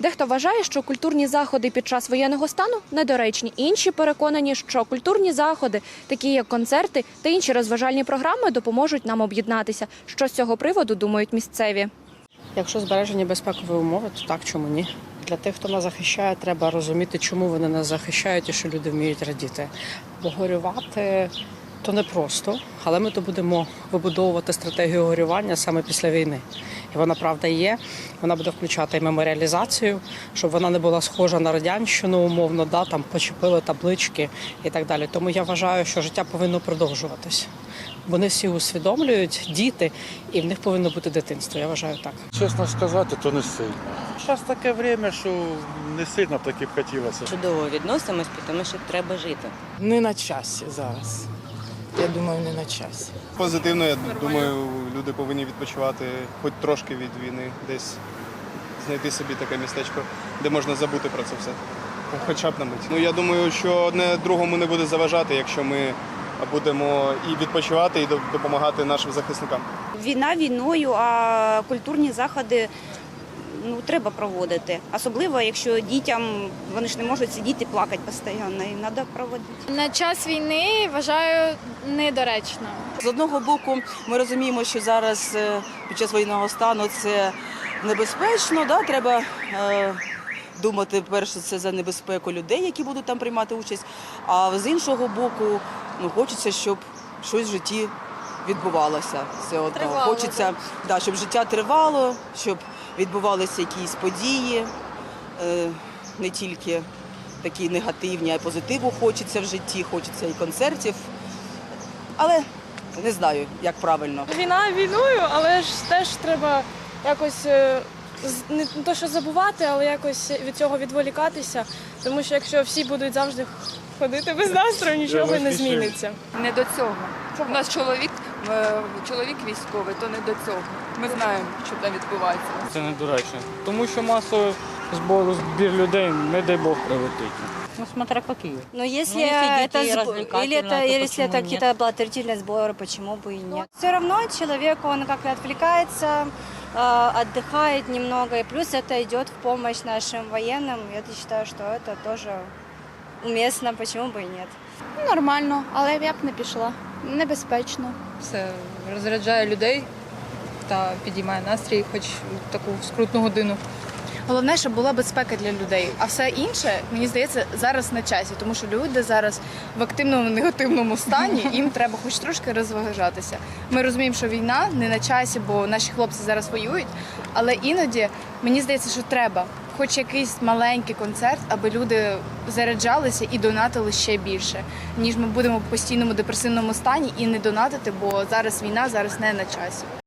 Дехто вважає, що культурні заходи під час воєнного стану недоречні. Інші переконані, що культурні заходи, такі як концерти та інші розважальні програми, допоможуть нам об'єднатися. Що з цього приводу думають місцеві? Якщо збережені безпекові умови, то так чому ні? Для тих, хто нас захищає, треба розуміти, чому вони нас захищають і що люди вміють радіти. Бо горювати то не просто, але ми то будемо вибудовувати стратегію горювання саме після війни. І вона правда є. Вона буде включати і меморіалізацію, щоб вона не була схожа на радянщину, умовно, да, там почепили таблички і так далі. Тому я вважаю, що життя повинно продовжуватись. Вони всі усвідомлюють діти, і в них повинно бути дитинство. Я вважаю так. Чесно сказати, то не сильно. Зараз таке время, що не сильно б таки б хотілося. чудово відносимось, тому що треба жити. Не на часі зараз. Я думаю, не на часі. Позитивно, я думаю, люди повинні відпочивати хоч трошки від війни, десь знайти собі таке містечко, де можна забути про це все. Хоча б на мить. Ну я думаю, що одне другому не буде заважати, якщо ми будемо і відпочивати, і допомагати нашим захисникам. Війна війною, а культурні заходи ну, треба проводити. Особливо, якщо дітям вони ж не можуть сидіти і плакати постійно, і треба проводити. На час війни вважаю недоречно. З одного боку, ми розуміємо, що зараз е, під час воєнного стану це небезпечно. Да? Треба е, думати перше це за небезпеку людей, які будуть там приймати участь. А з іншого боку, ну хочеться, щоб щось в житті відбувалося. Все одно Тривало, хочеться, да, щоб життя тривало, щоб відбувалися якісь події, е, не тільки такі негативні, а й позитиву хочеться в житті, хочеться і концертів. Але не знаю, як правильно. Війна війною, але ж теж треба якось е, з- не то, що забувати, але якось від цього відволікатися. Тому що якщо всі будуть завжди ходити без настрою, нічого не зміниться. Не до цього. У нас чоловік, е, чоловік військовий, то не до цього. Ми знаємо, що там відбувається. Це недоречно. Тому що масовий збору збір людей, не дай Бог, прилетить. Ну, смотря які. Но если, Ну, если это дети сбо- развлекательно, или это, то или если почему это нет? какие-то благотворительные сборы, почему бы и нет? Все равно человек, он как-то отвлекается, э, отдыхает немного, и плюс это идет в помощь нашим военным. Я считаю, что это тоже уместно, почему бы и нет. Нормально, але я б не пішла. Небезпечно. Це розряджає людей та підіймає настрій, хоч в таку скрутну годину. Головне, щоб була безпека для людей. А все інше, мені здається, зараз на часі, тому що люди зараз в активному негативному стані, їм треба хоч трошки розважатися. Ми розуміємо, що війна не на часі, бо наші хлопці зараз воюють. Але іноді мені здається, що треба хоч якийсь маленький концерт, аби люди заряджалися і донатили ще більше, ніж ми будемо в постійному депресивному стані і не донатити, бо зараз війна, зараз не на часі.